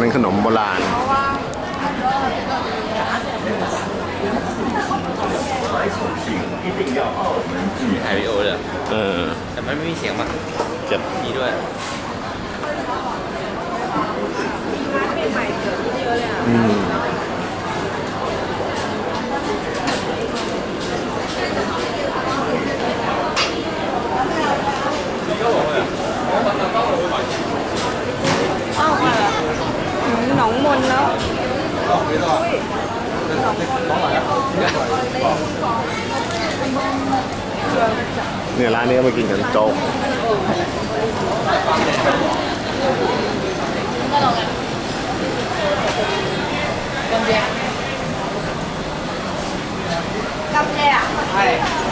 เป็นขนมโบราณมีถ่ายวิดีโอเลยเหรอเออ แต่มันไม่มีเสียงป่ะเก็บมีด้วย อืม นเนาะเนี่ยร้านนี้มากินกันโจ๊กกำแจกำแจกใช่